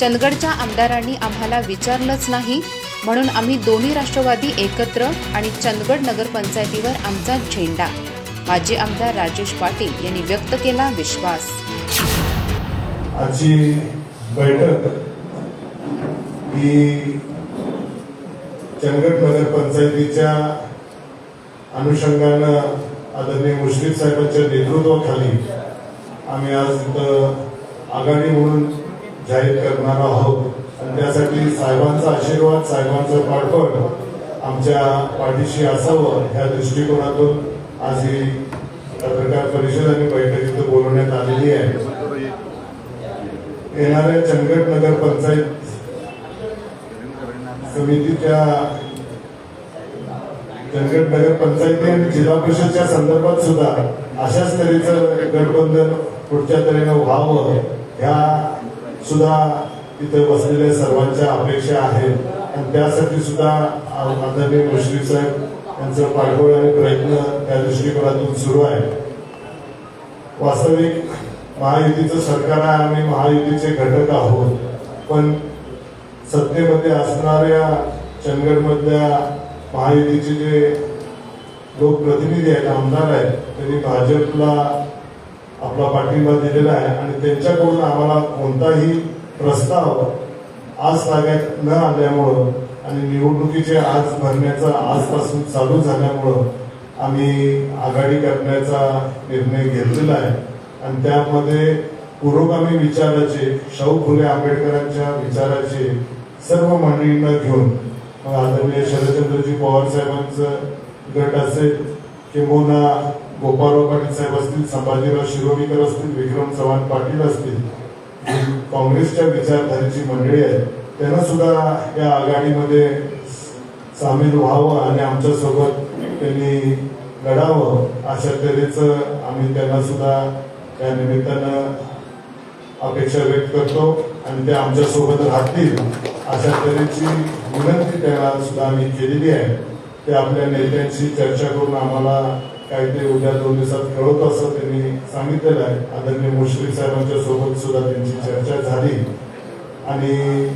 चंदगडच्या आमदारांनी आम्हाला विचारलंच नाही म्हणून आम्ही दोन्ही राष्ट्रवादी एकत्र आणि चंदगड नगरपंचायतीवर आमचा झेंडा. माजी आमदार राजेश पाटील यांनी व्यक्त केला विश्वास. आजची बैठक ही चंदगड नगरपंचायतीच्या अनुषंगानं आदरणीय मुश्रीफ साहेबांच्या नेतृत्वाखाली आम्ही आज इथं आघाडी म्हणून जाहीर करणार आहोत. आणि त्यासाठी साहेबांचा आशीर्वाद साहेबांचं पाठबळ आमच्या पाठीशी असावं ह्या दृष्टिकोनातून आज ही पत्रकार परिषद आणि बैठकीत बोलवण्यात आलेली आहे. येणाऱ्या चंदगड नगर पंचायत समितीच्या चंदगड नगर पंचायती आणि जिल्हा परिषदच्या संदर्भात सुद्धा अशाच तऱ्हेचं गठबंधन पुढच्या तऱ्हेनं व्हावं ह्या सुद्धा तिथे बसलेल्या सर्वांच्या अपेक्षा आहेत. आणि त्यासाठी सुद्धा आदरणीय मुश्रीफ साहेब यांचं पाठबळ आणि प्रयत्न त्या दृष्टिकोनातून सुरू आहे. वास्तविक महायुतीचं सरकार आहे आम्ही महायुतीचे घटक आहोत. पण सत्तेमध्ये असणाऱ्या चंदगडमधल्या महायुतीचे जे लोकप्रतिनिधी आहेत आमदार आहेत त्यांनी भाजपला आपला पाठिंबा दिलेला आहे आणि त्यांच्याकडून आम्हाला कोणताही प्रस्ताव आज ताब्यात न आल्यामुळं आणि निवडणुकीचे आज भरण्याचा आजपासून चालू झाल्यामुळं आम्ही आघाडी करण्याचा निर्णय घेतलेला आहे. आणि त्यामध्ये पुरोगामी विचाराचे शाहू फुले आंबेडकरांच्या विचाराचे सर्व मंडळींना घेऊन आदरणीय शरदचंद्रजी पवार साहेबांचं गट असेल किंबहुना गोपाळराव पाटील साहेब असतील संभाजीराव शिरोडीकर असतील विक्रम चव्हाण पाटील असतील काँग्रेसच्या विचारधारेची मंडळी आहे त्यांना सुद्धा या आघाडीमध्ये सामील व्हावं आणि आमच्यासोबत त्यांनी लढावं अशा तऱ्हेचं आम्ही त्यांना सुद्धा त्या निमित्तानं अपेक्षा व्यक्त करतो आणि ते आमच्यासोबत राहतील अशा तऱ्हेची विनंती त्यांना सुद्धा आम्ही केलेली आहे. ते आपल्या नेत्यांशी चर्चा करून आम्हाला काय ते उद्या दोन दिवसात कळवतो असं त्यांनी सांगितलेलं आहे. आदरणीय मुश्रीफ साहेबांच्या सोबत सुद्धा त्यांची चर्चा झाली. आणि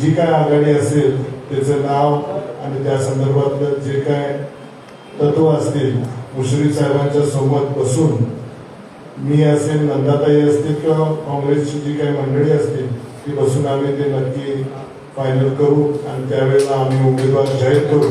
जी काय आघाडी असेल त्याचं नाव आणि त्या संदर्भातलं जे काय तत्व असतील मुश्रीफ साहेबांच्या सोबत बसून मी असेल नंदाताई असतील किंवा काँग्रेसची जी काही मंडळी असतील ती बसून आम्ही ते नक्की फायनल करू आणि त्यावेळेला आम्ही उमेदवार जाहीर करू.